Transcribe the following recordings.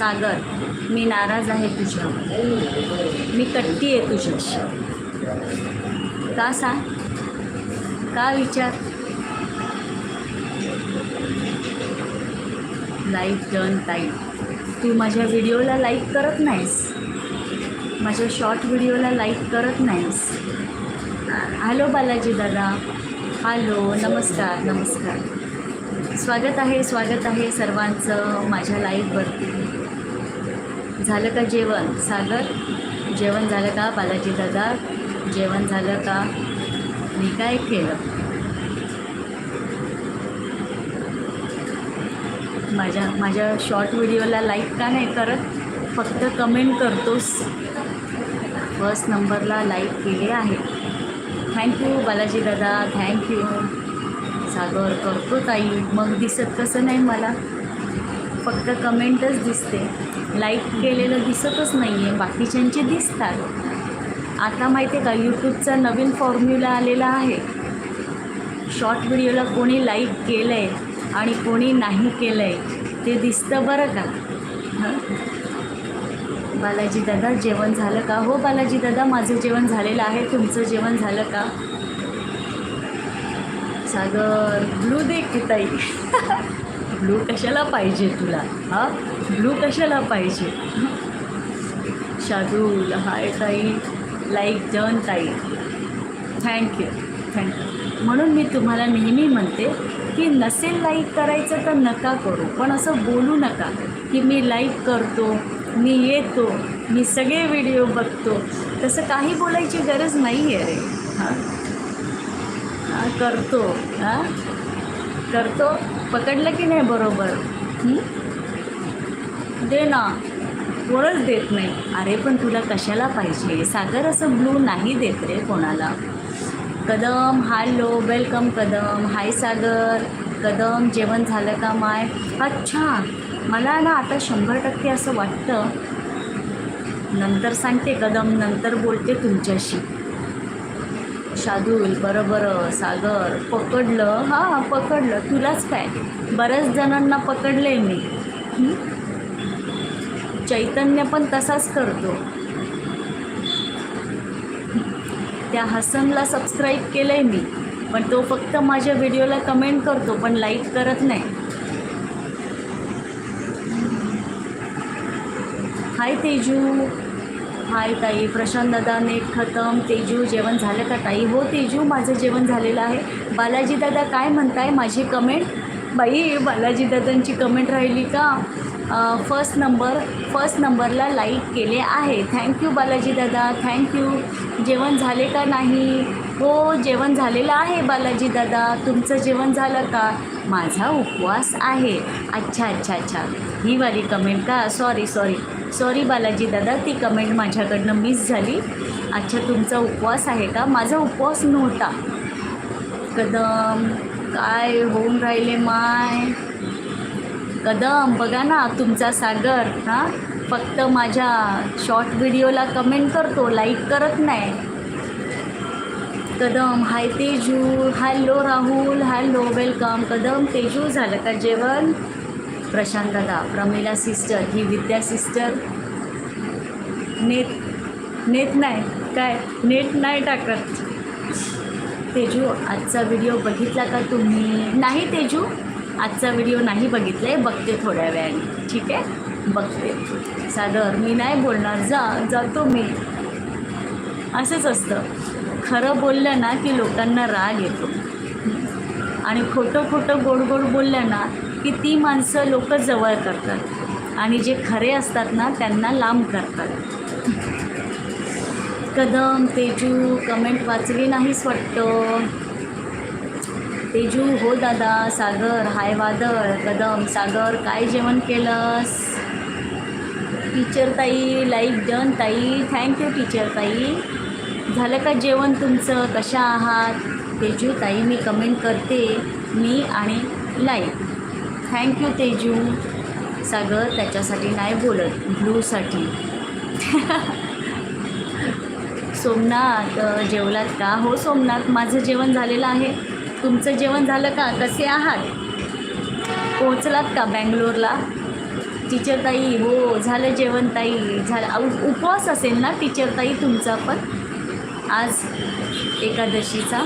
सागर मी नाराज आहे तुझ्या मी कट्टी आहे तुझ्याशी. का सांग का विचार? लाईक डन टाईम तू माझ्या व्हिडिओला लाईक करत नाहीस. माझ्या शॉर्ट व्हिडिओला लाईक करत नाहीस. हॅलो बालाजी दादा. हॅलो नमस्कार नमस्कार. स्वागत आहे स्वागत आहे सर्वांचं माझ्या लाईव्हवरती झालं का जेवण? सागर? जेवण झालं का बालाजी दादा? जेवण झालं का? मी काय केलं? माझ्या माझ्या शॉर्ट व्हिडिओला लाईक का नाही करत फक्त कमेंट करतोस. फर्स्ट नंबरला लाईक केले आहे. थँक्यू बालाजी दादा. थँक्यू सागर करतो ताई. मग दिसत कसं नाही मला? फक्त कमेंटच दिसते. लाईक केलेलं दिसतच नाही आहे बाकीच्यांचे दिसतात. आता माहिती आहे का यूट्यूबचा नवीन फॉर्म्युला आलेला आहे. शॉर्ट व्हिडिओला कोणी लाईक केलं आहे आणि कोणी नाही केलं आहे ते दिसतं बरं का? हं? बालाजी दादा जेवण झालं का? हो बालाजी दादा माझं जेवण झालेलं आहे. तुमचं जेवण झालं का? सागर ब्लू दे ताई? ब्लू कशाला पाहिजे तुला? हा? ब्लू कशाला पाहिजे? शादूल हाय ताई. लाईक डन ताई. थँक्यू थँक्यू म्हणून मी तुम्हाला नेहमी म्हणते की नसेल लाईक करायचं तर नका करू. पण असं बोलू नका की मी लाईक करतो मी येतो मी सगळे व्हिडिओ बघतो. तसं काही बोलायची गरज नाही आहे रे. हां? हां करतो. हां? तर तो पकडलं की नाही बरोबर? दे ना. कोणच देत नाही. अरे पण तुला कशाला पाहिजे? सागर असं ब्लू नाही देत रे कोणाला. Kadam hello welcome Kadam. Hi Sagar Kadam जेवण झालं का माय? अच्छा मला ना आता शंभर टक्के असं वाटतं. नंतर सांगते कदम नंतर बोलते तुमच्याशी. शादूल बरं बरं सागर. पकडलं हां पकडलं. तुलाच काय? बऱ्याच जणांना पकडले मी. चैतन्य पण तसाच करतो. त्या हसनला सबस्क्राईब केलं आहे मी पण तो फक्त माझ्या व्हिडिओला कमेंट करतो पण लाईक करत नाही. हाय तेजू. हाय ताई प्रशांत दादा नेट खतम तेजू जेवण झालं का ताई? हो तेजू माझं जेवण झालेलं आहे. बालाजी दादा काय म्हणताय? माझी कमेंट बाई बालाजी दादांची कमेंट राहिली का? फर्स्ट नंबर फर्स्ट नंबरला लाईक केले आहे. थँक्यू बालाजी दादा. थँक्यू जेवण झाले का नाही? हो जेवण झालेलं आहे बालाजी दादा. तुमचं जेवण झालं का? माझा उपवास आहे. अच्छा अच्छा अच्छा. ही वाली कमेंट का? सॉरी सॉरी सॉरी बालाजी दादा ती कमेंट माझ्याकडनं मिस झाली. अच्छा तुमचा उपवास आहे का? माझा उपवास नव्हता. कदम काय होऊन राहिले माय? कदम बघा ना तुमचा सागर हां? फक्त माझ्या शॉर्ट व्हिडिओला कमेंट करतो लाईक करत नाही. Kadam. Hi Teju. Hello Rahul. Hello welcome. Kadam Teju झालं का जेवण? प्रशांत दादा. प्रमिला सिस्टर. ही विद्या सिस्टर. नेट नेट नाही. काय? नेट नाही टाकत. तेजू आजचा व्हिडिओ बघितला का तुम्ही? नाही तेजू. आजचा व्हिडिओ नाही बघितला आहे बघते थोड्या वेळाने. ठीक आहे? बघते. सादर. मी नाही बोलणार. जा जातो मी. असंच असतं. खरं बोललं ना की लोकांना राग येतो. आणि खोटं खोटं गोड गोड बोललं ना की ती माणसं लोक जवळ करतात. आणि जे खरे असतात ना त्यांना लांब करतात. कदम तेजू कमेंट वाचली नाहीच वाटतं. तेजू हो दादा सागर हाय वादळ कदम सागर काय जेवण केलंस? टीचर ताई लाईक डन ताई. थँक्यू टीचर ताई. झालं का जेवण तुमचं? कशा आहात? तेजू ताई मी कमेंट करते. मी आणि लाईक थँक्यू तेजू. सागर त्याच्यासाठी नाही बोलत. ब्लूसाठी सोमनाथ जेवलात का? हो सोमनाथ माझं जेवण झालेलं आहे. तुमचं जेवण झालं का? कसे आहात? पोहोचलात का बँगलोरला? टीचर ताई हो झालं जेवण ताई. झालं. उपवास असेल ना टीचर ताई तुमचा पण? आज एकादशीचा.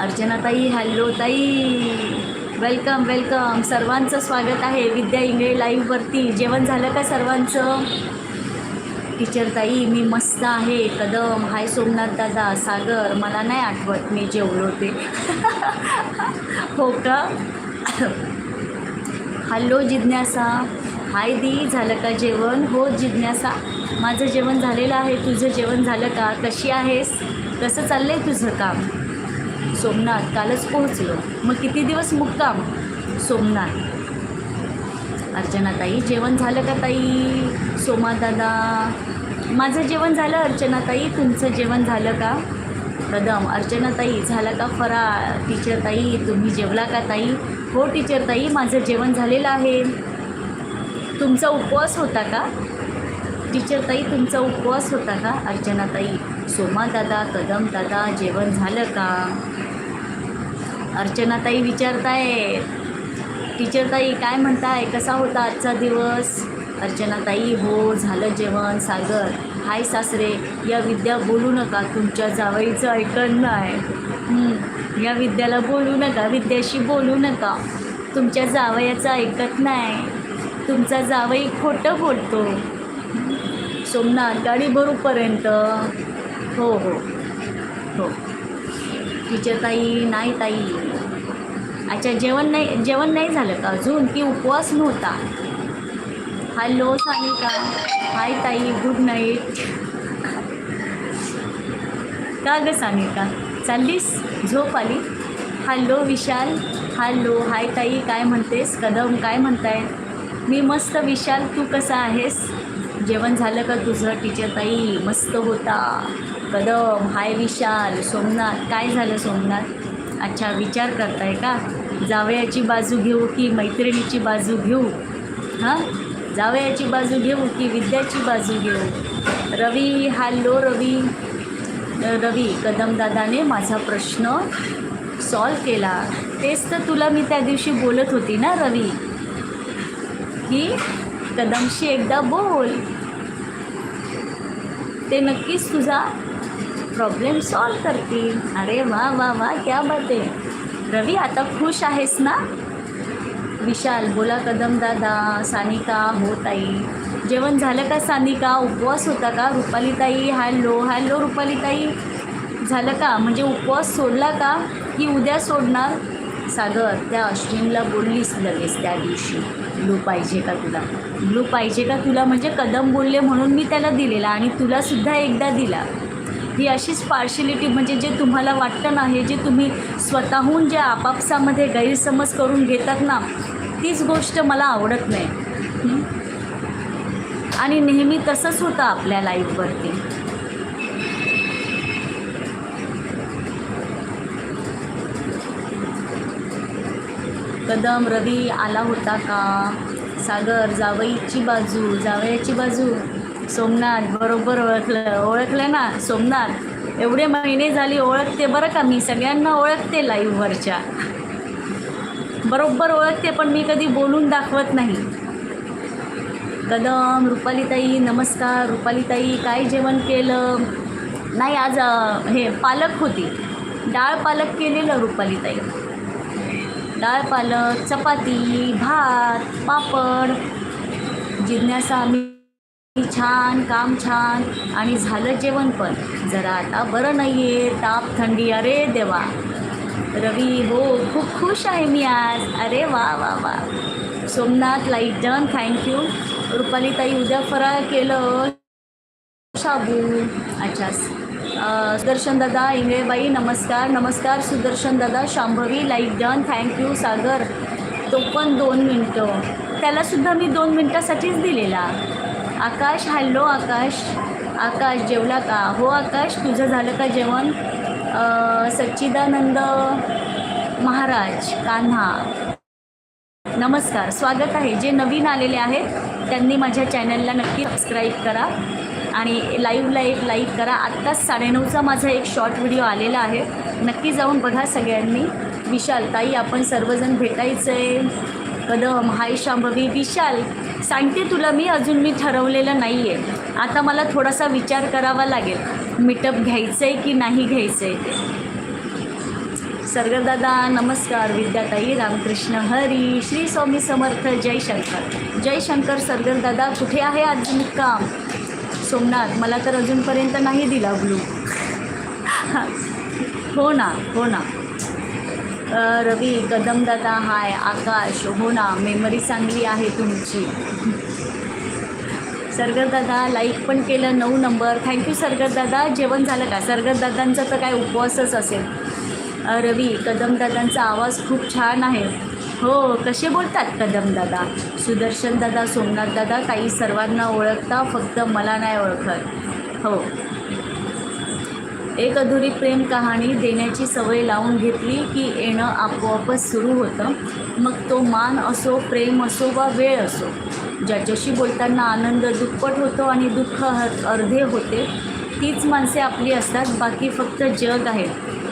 अर्चना ताई हॅलो ताई. वेलकम वेलकम सर्वांचं स्वागत आहे विद्या इंगळे लाईव्हवरती जेवण झालं का सर्वांचं? टीचर ताई मी मस्त आहे. कदम. हाय सोमनाथ दादा सागर. मला नाही आठवत मी जेवलो ते हो का? हॅलो जिज्ञासा. हाय दी झालं का जेवण? हो जिज्ञासा. माझं जेवण झालेलं आहे. तुझं जेवण झालं का? कशी आहेस? कसं चाललं आहे तुझं काम? सोमनाथ कालच पोहोचलो. मग किती दिवस मुक्काम? सोमनाथ. अर्चना ताई जेवण झालं का ताई? सोमा दादा. माझं जेवण झालं अर्चनाताई तुमचं जेवण झालं का? कदम अर्चनाताई झालं का फरा टीचर ताई तुम्ही जेवला का ताई? हो टीचर ताई माझं जेवण झालेलं आहे. तुमचा उपवास होता का? टीचर ताई तुमचा उपवास होता का? अर्चना ताई सोमा दादा कदम दादा जेवण झालं का? अर्चना ताई विचारताय टीचर ताई काय म्हणताय? कसा होता आजचा दिवस? अर्चना ताई हो झालं जेवण सागर. हाय सासरे या विद्या बोलू नका तुमच्या जावईचं ऐकण नाही या विद्याला बोलू नका विद्याशी बोलू नका. तुमच्या जावयाचं ऐकत नाही तुमचा जावई खोटं बोलतो. सोमनाथ गाडी भरूपर्यंत. हो हो. हो. टीचर ताई नाही ताई. अच्छा जेवण नाही जेवण नाही झालं का अजून? की उपवास नव्हता? हॅलो सानिका. हाय ताई गुड नाईट. का ग सानिका? चाललीस? झोप आली? हॅलो विशाल. हॅलो हाय ताई काय म्हणतेस? कदम काय म्हणताय? मी मस्त विशाल. तू कसा आहेस? जेवण झालं का तुझं टीचर ताई? मस्त होता. कदम हाय विशाल सोमनाथ. काय झालं सोमनाथ? अच्छा विचार करताय का? जावयाची बाजू घेऊ की मैत्रिणीची बाजू घेऊ? हां? जावयाची बाजू घेऊ की विद्याची बाजू घेऊ? रवी हॅलो रवी. रवी कदमदादाने माझा प्रश्न सॉल्व केला. तेच तर तुला मी त्या दिवशी बोलत होती ना रवी? की? कदमशी एकदा बोल. ते नक्कीच तुझा प्रॉब्लेम सॉल्व करतील. अरे वा वा वा क्या बात आहे रवी आता खुश आहेस ना? विशाल बोला कदम दादा सानिका हो ताई. जेवण झालं का सानिका? उपवास होता का? रुपाली ताई हॅलो हॅलो रुपाली ताई झालं का? म्हणजे उपवास सोडला का? की उद्या सोडणार? सागर त्या अश्विनला बोललीस लगेच त्या दिवशी. ब्लू पाहिजे का तुला? ब्लू पाहिजे का तुला? म्हणजे कदम बोलले म्हणून मी त्याला दिलेला आणि तुलासुद्धा एकदा दिला. ही अशीच पार्शलिटी म्हणजे जे तुम्हाला वाटतं ना हे जे तुम्ही स्वतःहून जे आपापसामध्ये गैरसमज करून घेतात ना तीच गोष्ट मला आवडत नाही. आणि नेहमी तसंच होतं आपल्या लाईफवरती कदम रवी आला होता का? सागर जावईची बाजू जावयाची बाजू. सोमनाथ बरोबर ओळखलं ओळखलं ना? सोमनाथ एवढे महिने झाली ओळखते बरं का? मी सगळ्यांना ओळखते लाईव्हवरच्या बरोबर ओळखते पण मी कधी बोलून दाखवत नाही. कदम रुपालीताई नमस्कार. रुपालीताई काय जेवण केलं? नाही आज हे पालक होती. डाळ पालक केलेलं रुपालीताई. डाळ पालक चपाती भात पापड. जिज्ञासा आम्ही छान काम छान आणि झालं जेवण पण. जरा आता बरं नाही आहे ताप थंडी. अरे देवा. रवी हो खूप खुश आहे मी आज. अरे वा वा वा. Somnath light done thank you रुपालीताई उद्या फराळ केलं. शाबू. अच्छा. अ, सुदर्शन दादा इंगळेबाई नमस्कार. नमस्कार सुदर्शन दादा Shambhavi like done. Thank you Sagar. तो पण दोन मिनटं. त्यालासुद्धा मी दोन मिनटासाठीच दिलेला. आकाश हॅलो आकाश. आकाश जेवला का? हो आकाश तुझं झालं का जेवण? सच्चिदानंद महाराज कान्हा. नमस्कार. स्वागत आहे. जे नवीन आलेले आहेत त्यांनी माझ्या चॅनलला नक्की सबस्क्राईब करा. आणि लाईव्ह लाईव्ह लाईव्ह करा. आत्ताच साडेनऊचा माझा एक शॉर्ट व्हिडिओ आलेला आहे. नक्की जाऊन बघा सगळ्यांनी. विशाल ताई आपण सर्वजण भेटायचं आहे कदम हाय शांभवी विशाल सांगते तुला मी अजून मी ठरवलेलं नाही आहे आता मला थोडासा विचार करावा लागेल. मीटअप घ्यायचं आहे की नाही घ्यायचं आहे ते सर्गदादा नमस्कार विद्याताई रामकृष्ण हरी श्री स्वामी समर्थ जय शंकर. जय शंकर सरगरदादा कुठे आहे आज मुक्काम? सोमनाथ मला तर अजूनपर्यंत नाही दिला ब्लू हो ना हो ना. रवी कदमदादा हाय आकाश हो ना मेमरी चांगली आहे तुमची. सरगरदादा लाईक पण केलं नऊ नंबर थँक्यू सरगरदादा जेवण झालं का? सरगरदादांचा तर काय उपवासच असेल. रवी कदमदादांचा आवाज खूप छान आहे. हो कसे बोलतात कदमदादा सुदर्शन दादा सोमनाथ दादा काही सर्वांना ओळखता फक्त मला नाही ओळखत. हो. एक अधुरी प्रेम कहाणी देण्याची सवय लावून घेतली की येणं आपोआपच सुरू होतं. मग तो मान असो प्रेम असो वा वेळ असो ज्याच्याशी बोलताना आनंद दुप्पट होतो आणि दुःख अर्धे होते तीच माणसे आपली असतात बाकी फक्त जग आहे.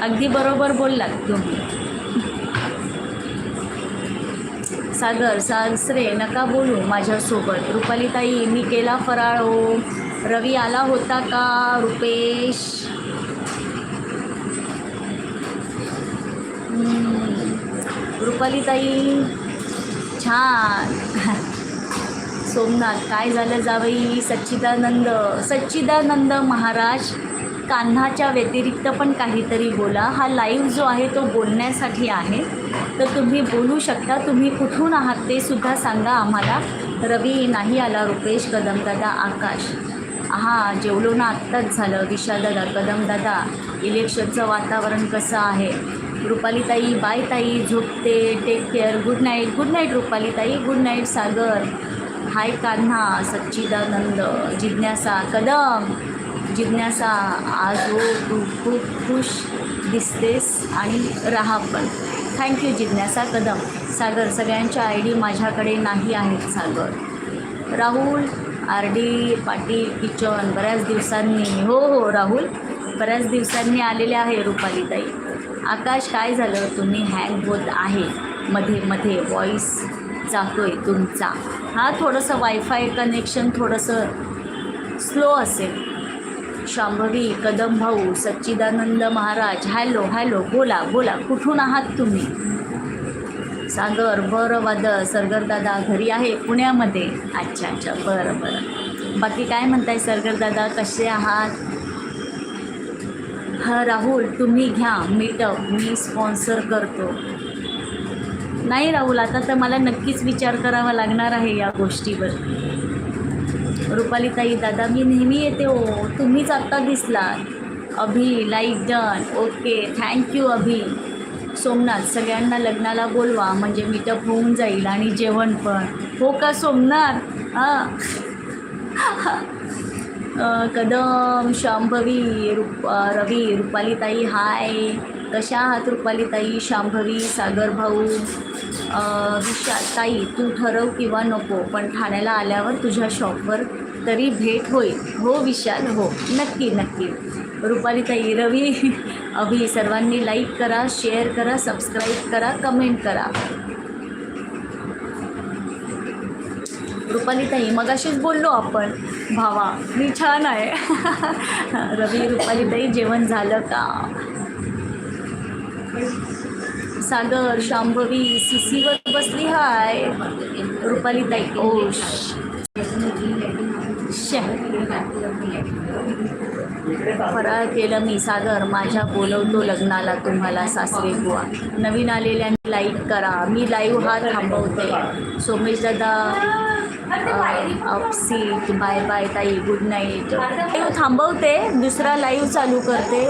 अगदी बरोबर बोललात तुम्ही. सागर सासरे नका बोलू माझ्यासोबत. रुपालीताई मी केला फराळ हो. रवी आला होता का रुपेश? रुपालीताई छान. सोमनाथ काय झालं जावई? सच्चिदानंद सच्चिदानंद महाराज. कान्हाच्या व्यतिरिक्त पण काहीतरी बोला. हा लाईव्ह जो आहे तो बोलण्यासाठी आहे. तर तुम्ही बोलू शकता. तुम्ही कुठून आहात ते सुद्धा सांगा आम्हाला. रवी नाही आला रुपेश कदमदादा आकाश. हां जेवलो ना आत्ताच झालं. विशालदादा कदमदादा इलेक्शनचं वातावरण कसं आहे? रुपालीताई बाय ताई झोपते take care good night good night रुपालीताई. Good night सागर. हाय कान्हा. सच्चिदानंद. जिज्ञासा. कदम. जिज्ञासा आज हो तू खूप खुश दिसतेस आणि राहा पण. थँक्यू जिज्ञासा कदम. सागर सगळ्यांच्या आय डी माझ्याकडे नाही आहेत Sagar. Rahul R D Patil kitchen बऱ्याच दिवसांनी. हो हो राहुल. बऱ्याच दिवसांनी आलेले आहे रुपालीताई. आकाश काय झालं? तुम्ही हँग होत आहे. मध्ये मध्ये व्हॉईस आहे तुमचा. हा थोडंसं वायफाय कनेक्शन थोडंसं स्लो असेल. शांभवी कदम भाऊ सच्चिदानंद महाराज हॅलो हॅलो बोला बोला कुठून आहात तुम्ही? सागर बरं वादळ सरगरदादा घरी आहे पुण्यामध्ये. अच्छा अच्छा बरं बरं. बाकी काय म्हणताय सरगरदादा कसे आहात? हा राहुल तुम्ही घ्या मीटअप मी स्पॉन्सर करतो. नाही राहुल आता तर मला नक्कीच विचार करावा लागणार आहे या गोष्टीवर. रुपालीताई दादा मी नेहमी येते हो. तुम्हीच आत्ता दिसलात. Abhi like done okay thank you Abhi. Somnath सगळ्यांना लग्नाला बोलवा. म्हणजे मीटअप होऊन जाईल आणि जेवण पण. हो का सोमनाथ? हां. कदम शांभवी रुप रवी रुपालीताई हाय कशा आहात रुपालीताई शांभवी सागर भाऊ? ताई तू ठरव किंवा नको पण ठाण्याला आल्यावर तुझ्या शॉपवर तरी भेट होईल. हो विशाल हो. नक्की नक्की. रुपालीताई रवी अभि सर्वांनी लाईक करा शेअर करा सबस्क्राईब करा कमेंट करा. रुपालीताई मगाशीच बोललो आपण. भावा मी छान आहे. रवी रुपालीताई जेवण झालं का? सागर शांभवी सीसीवर बसली हाय. रुपालीताई ओ शे फराळ केलं मी सागर. माझ्या बोलवतो लग्नाला तुम्हाला सासरे बुवा. नवीन आलेल्यांनी लाईक करा. मी लाईव्ह हा थांबवते. सोमेश दादा अपसीट बाय बाय ताई गुड नाईट थांबवते दुसरा लाईव्ह चालू करते.